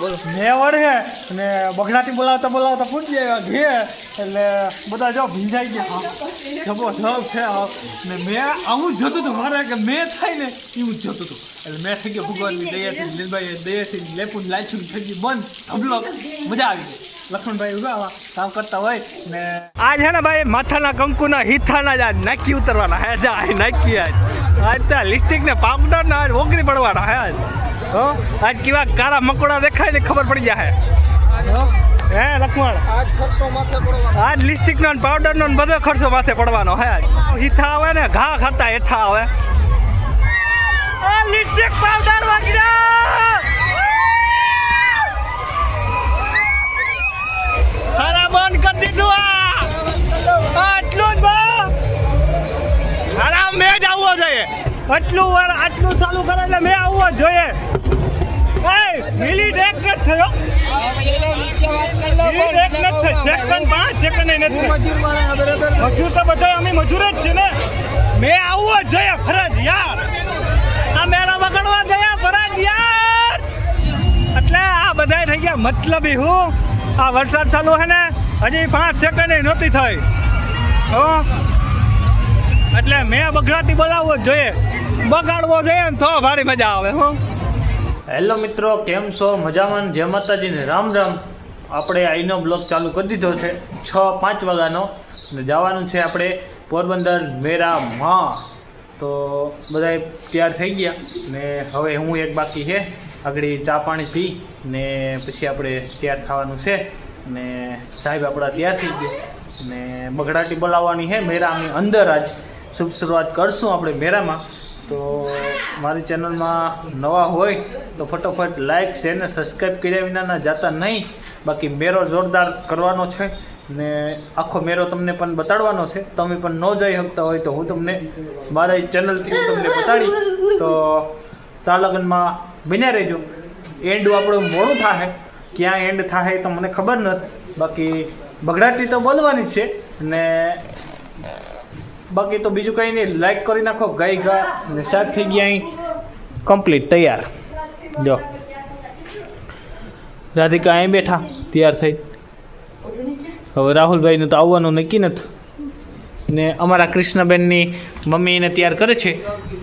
બોલો. મેં વળે અને બગડાટી બોલાવતા બોલાવતા પૂછી આવ્યા ઘે. એટલે બધા જો ભીંજાઈ ગયા. જબો જબ છે. ને મેં આવું જોતું હતું, મારે કે મેં થાય ને એવું જોતું હતું. એટલે મેં થઈ ગયો ભગવાનની દયાથી લીલભાઈ દયાથી લેપું લાચું થઈ ગયું, બંધ ધબલો મજા આવી ગઈ. ઊભા આવા, કામ કરતા હોય ને. આ છે ને ભાઈ, માથાના કંકુના હિથાના જ આજ નાખી ઉતરવાના હે જા નાખી આજ. આજ ત્યાં લિસ્ટિક ને પાવડર ને આજ ઓગળી પડવાના હે આજ. હો આજ કેવા કાળા મકોડા દેખાય ને ખબર પડી જાય હો? હે લક્ષ્મણ આજ ખર્ચો માથે પડવાનો. આજ લિસ્ટિક નો પાવડર નો બધો ખર્ચો માથે પડવાનો હે હિથા આવે ને ઘા ખાતા હેઠા આવે. આ લિપસ્ટિક પાવડર વાગી ખરા બંધ કરી દીધું આ. આટલું જ બા ખરા મેં જ આવવો જોઈએ. આટલું વાર આટલું ચાલુ કરે એટલે મેં આવવો જોઈએ. મિનિટ એક જ થયો. મિનિટ એક જ થયો. સેકન્ડ પાંચ સેકન્ડ નથી મજૂર તો બધા અમે મજૂર જ છે ને. મેં આવવો જોઈએ ફરજ યાર. આ મેળા બગડવા ગયા, ફરજ યાર. એટલે આ બધા થઈ ગયા મતલબી હું. આ વરસાદ ચાલુ છે ને, હજી પાંચ સેકન્ડ નહોતી થઈ. હો. એટલે મેં બગડાતી બોલાવવો જ જોઈએ. બગાડવો જોઈએ ને તો ભારી મજા આવે, હું. હેલો મિત્રો, કેમ છો? મજામાં જય માતાજીને? રામ રામ. આપણે આઈનો બ્લોગ ચાલુ કરી દીધો છે, છ પાંચ વાગ્યાનો. ને જવાનું છે આપણે પોરબંદર મેરામાં તો બધા તૈયાર થઈ ગયા. ને હવે હું એક બાકી છે, આગળ ચા પાણી પી ને પછી આપણે તૈયાર થવાનું છે. ને સાહેબ આપણા તૈયાર થઈ ગયા. ને બગડાટી બોલાવવાની છે મેરાની અંદર આજ શુભ શરૂઆત કરશું આપણે મેરામાં તો મારી ચેનલમાં નવા હોય તો ફટોફટ લાઇક શેર ને સબસ્ક્રાઈબ કર્યા વિનાના જાતા નહીં. બાકી મેરો જોરદાર કરવાનો છે ને આખો મેરો તમને પણ બતાડવાનો છે. તમે પણ ન જઈ શકતા હોય તો હું તમને મારા ચેનલથી હું તમને બતાડી. તો તા લગ્નમાં બન્યા રહેજો. એન્ડ આપણું મોડું થાય ક્યાં એન્ડ થાય તો મને ખબર નથી. બાકી બગડાટી તો બોલવાની છે. ને બાકી તો બીજું કંઈ નહીં લાઈક કરી નાખો ગાય ગા ને શાક થઈ ગયા અહીં. કમ્પ્લીટ તૈયાર. જો. રાધિકા અહીં બેઠા તૈયાર થઈ. હવે રાહુલભાઈનું તો આવવાનું નક્કી નથી. ને અમારા કૃષ્ણબેનની મમ્મી એને તૈયાર કરે છે.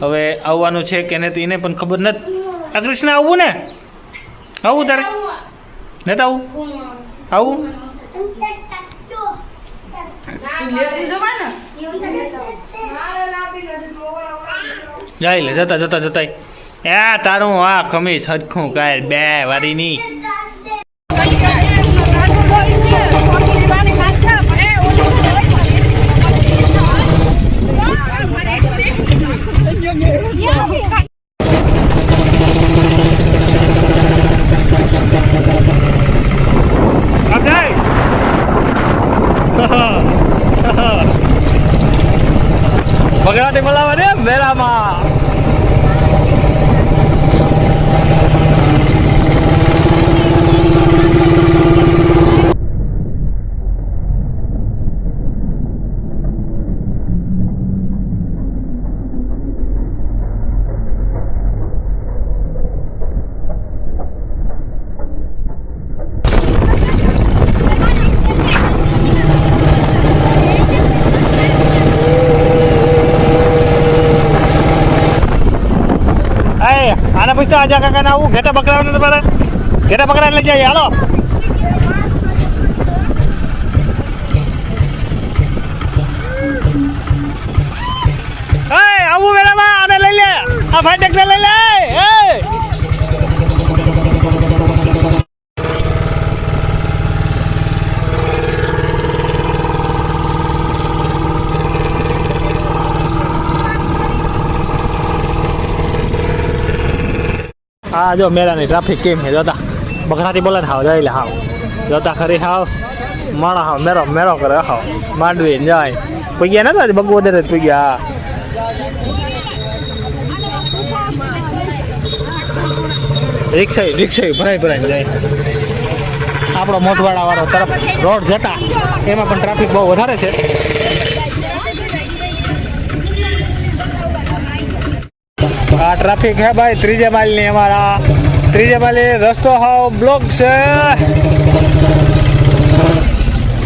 હવે આવવાનું છે કે નહીં તો એને પણ ખબર નથી. આ કૃષ્ણ આવવું ને? આવું તારે? નથી આવું? આવું? જાય લે, જતા જતા જતા. એ, તારું આ ખમીસ હરખું કાય બે વારી ની. બગડાટી બોલાવા દે, મેળામાં. આજા કાકા આવું ઘેટા પકડાવાનું તમારે ઘેટા પકડાને લઈ જાય. હાલો. આવું વેરામાં આને લઈ લે. આ ફાટક લઈ લે એ હા, જો મેળાની ટ્રાફિક કેમ છે, જોતા. બગડાથી બોલાને હાવ જાય હાવ. જોતા ખરી હાવ. માણા હાવ મેરો મેરો કરે, હાવ. માંડવી જાય. પગ્યા નતા બગુ વધારે જ પગ્યા રિક્ષા રિક્ષા ભરાય ભરાય જાય. આપણો મોટવાડા વાળો તરફ રોડ જતા. એમાં પણ ટ્રાફિક બહુ વધારે છે. આ ટ્રાફિક હે ભાઈ, ત્રીજે માઇલની અમારા, ત્રીજે માલે રસ્તો હાવ બ્લોક છે.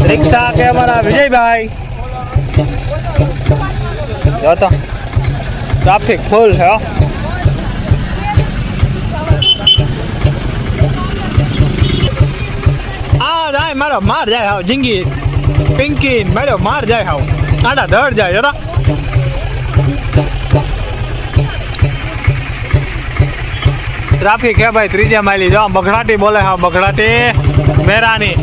રિક્ષા કે અમારા વિજયભાઈ. જો તો ટ્રાફિક ફૂલ છે. આ જાય, મારો માર જાય હાવ જિંગી પિંકી મારો માર જાય હાવ. આડા ધડ જાય જરા ટ્રાફિક હે ભાઈ ત્રીજા માઇલી જો બગડાટી બોલે હા બગડાટી મેરાની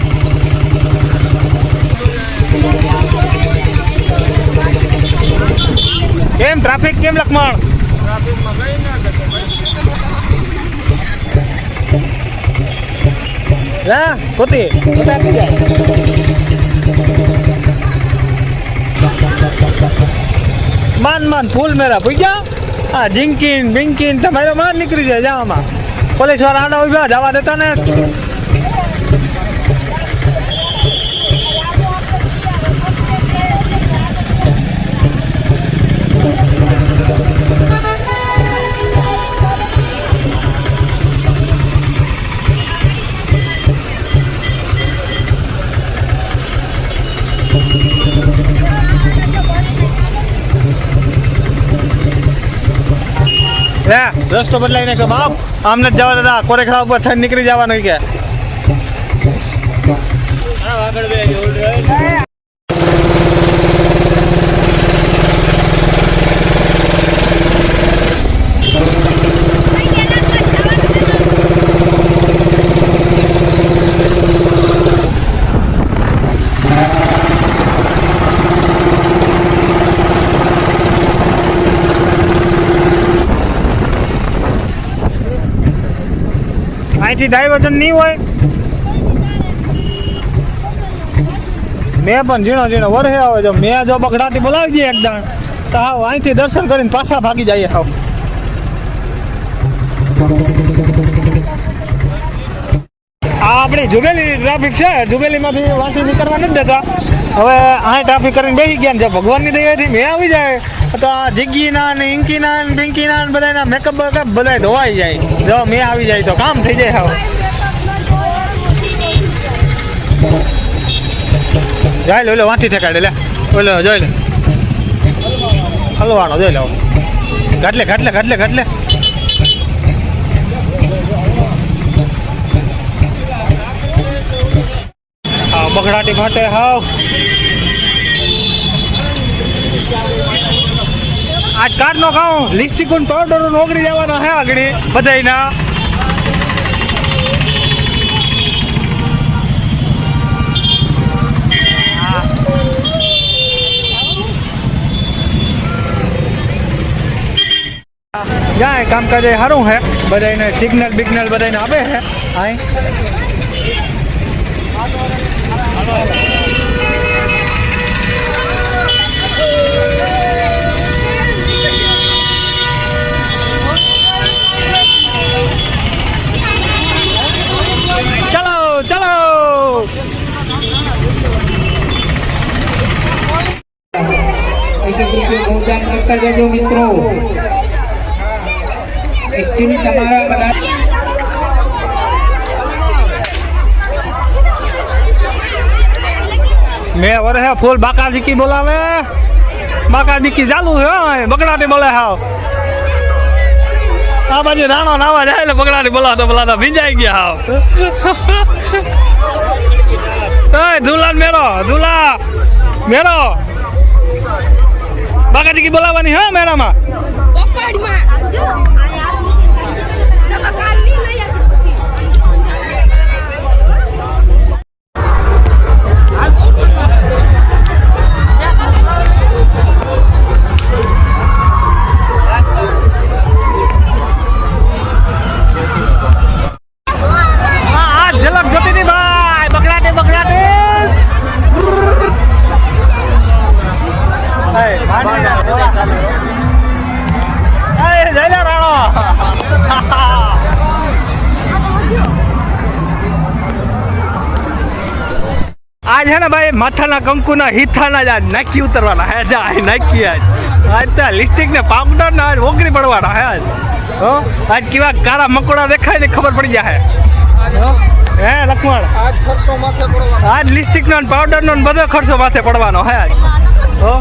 કેમ ટ્રાફિક કેમ લખમણ હા કોતી માન માન ફૂલ મેરા પૂજા હા, જિંકીન, બિંકીન, તમારો માર નીકળી જાય, જાવામાં. પોલીસવાળા આડા ઊભા જવા દેતા ને. હે રસ્તો બદલાઈને કે બાપ. આમને જ જવા દેતા. કોરેખડા ઉપર થઈને નીકળી જવાનું કે. અહીંથી ડાયવર્ઝન નહીં હોય? મેં પણ ઝીણો ઝીણો વરહે આવે જો મેં જો બગડાથી બોલાવી દઈએ એકદમ તો હાવ અહીંથી દર્શન કરીને પાછા ભાગી જઈએ હાવ. આ આપણી જુબેલી ટ્રાફિક છે. જુબેલીમાંથી વાંચી નીકળવા નથી દેતા. હવે આ ટ્રાફિક કરીને બેસી ગયા છે ભગવાનની દયાથી મેં આવી જાય. તો આ જિગ્ગીના ને ઇન્કીના ને પિંકીના ને બધાના મેકઅપ બેકઅપ બધા ધોવાઈ જાય. જો મેં આવી જાય તો કામ થઈ જાય હવે. જાય લે, ઓલે વાંચી ઠેકાડે લે. ઓલો, જોઈ લે. હલવાનો જોઈ લે. ગાટલે ઘટલે ગાટલે ઘાટલે. બગડાટી માટે હાવ. આજ કાર્ડ નો ખાઉં. લિપસ્ટિક પાવડર નોકરી જવાના હે આગળ, બધાયના. જાય કામકાજ સારું હે? બધાને સિગ્નલ બિગ્નલ બધાને આપે હે? હાય ચલો ચલો એક એક રૂપિયો બહુદાન કરતા જજો મિત્રો એકચ્યુઅલી તમારા બધા મેં હે ફૂલ બાકા દીકી બોલાવે. બાકા દીકી ચાલુ છે બગડાટી બોલે હાવ આ બાજુ નાનો નાવા જાય એટલે બગડાટી બોલાવતો બોલાવતો ભીંજાઈ ગયા હાવ એ ધુલા ને મેરો ધુલા મેરો બાકા દીકી બોલાવવાની હા મેરામાં હે ને ભાઈ માથાના કંકુના હિથાના જ આજ નાખી ઉતરવાના હે જા નાખી આજ. આજ તો લિસ્ટિક ને પાવડર ને આજ ઓગરી પડવાના હે આજ. હો? આજ કેવા કાળા મકોડા દેખાય ને ખબર પડી જાય હો. હે? લક્ષ્મણ આજ ખર્ચો માથે પડવાનો. આજ લિપસ્ટિક નો પાવડર નો ને બધો ખર્ચો માથે પડવાનો હે આજ. હો?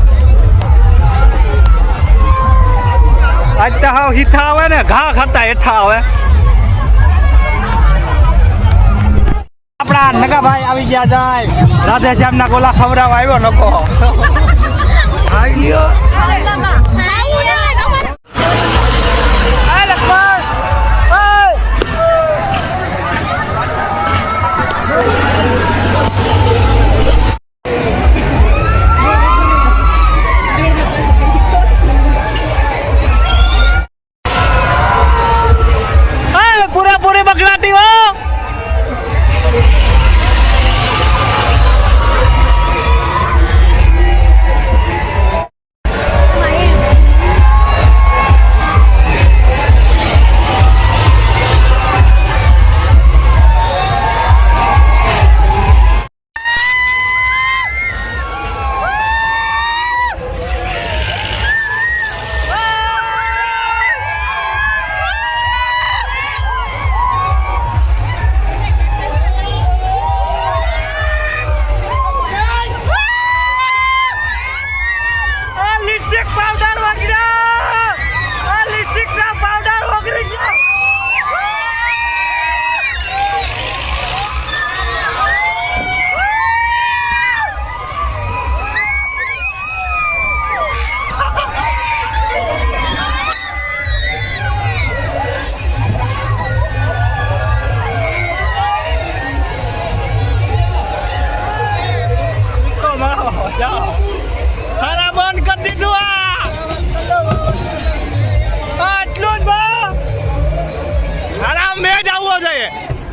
આજ તો હાવ હિથા આવે ને ઘા ખાતા હેઠા આવે. આપણા નગાભાઈ આવી ગયા જાય. રાધે શ્યામ ના ગોલા ખવડાવવા આવ્યો નકો આવી આ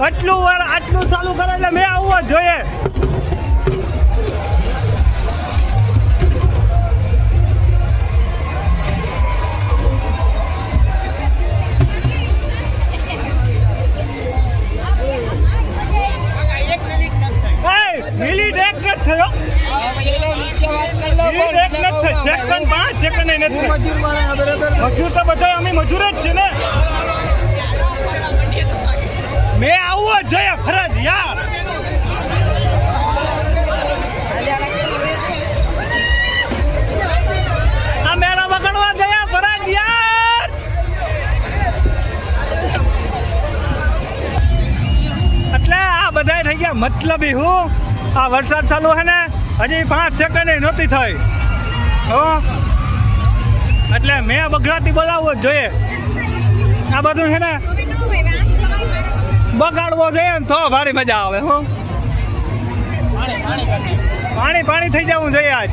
આટલું વાર આટલું ચાલુ કરે એટલે મેં આવવો જ જોઈએ. મજૂર તો બધા અમે મજૂર જ છે ને. મેં જોઈએ ફરજ, યાર. આ મેળા બગડવા ગયા ફરજ એટલે આ બધા થઈ ગયા મતલબી હું. આ વરસાદ ચાલુ છે ને, હજી પાંચ સેકન્ડ નહોતી થઈ. હો. એટલે મેં બગડાતી બોલાવવો જ જોઈએ. આ બધું છે ને બગાડવો જોઈએ ને તો ભારી મજા આવે હું. પાણી પાણી થઈ જવું જોઈએ આજ.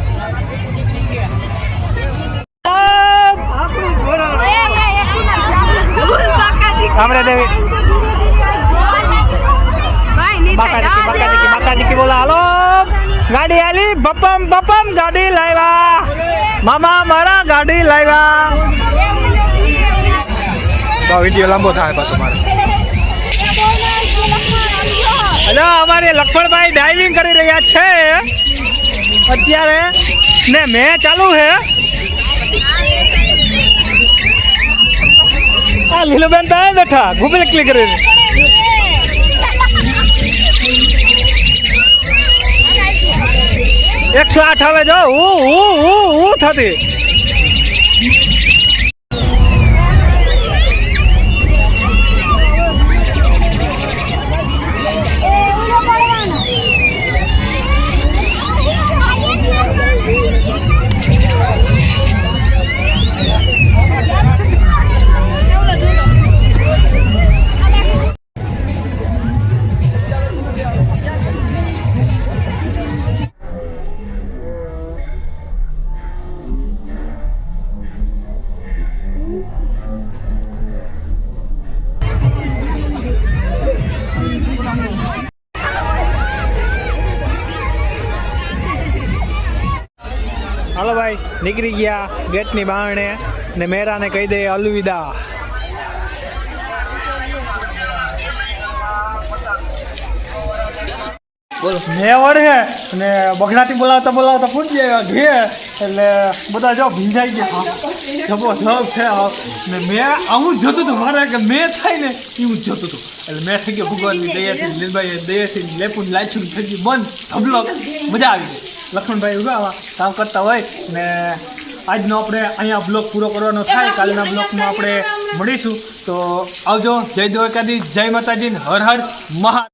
આપણું દેવી. બાકાજી બાકાજી બાકાજી બોલા હાલો. ગાડી આલી બપમ બપમ ગાડી લાવ્યા. મામા મારા ગાડી લાવ્યા. બહુ વીડિયો લાંબો થાય પાછો મારે. હલો અમારે લખણભાઈ ડાઇવિંગ કરી રહ્યા છે. અત્યારે ને મેં ચાલુ છે આ લીલુબેન તો બેઠા ગૂગલ ક્લિક કરીને એકસો આઠ આવે જો હું હું હું હું થતી. નીકળી ગયા ગેટની બહારણે ને મેરાને કહી દે અલવિદા. મેં વળે ને બગડાટી બોલાવતા બોલાવતા પૂછી ઘે એટલે બધા જો ભીંજાઈ ગયા. જબો જબ છે ને મેં આવું જોતું હતું, મારે કે મેં થાય ને એવું જોતું હતું. એટલે મેં થઈ ગયો ભગવાનની દયાથી લીલભાઈ દયાથી લેપું લાચું થઈ ગયું બંધ ધબલો મજા આવી ગઈ. લક્ષ્મણભાઈ ઊભા આવા કામ કરતા હોય ને આજનો આપણે અહીંયા બ્લોગ પૂરો કરવાનો થાય. કાલના બ્લોગમાં આપણે મળીશું. તો આવજો. જય દ્વારકાધીશ. જય માતાજી. હર હર. મહા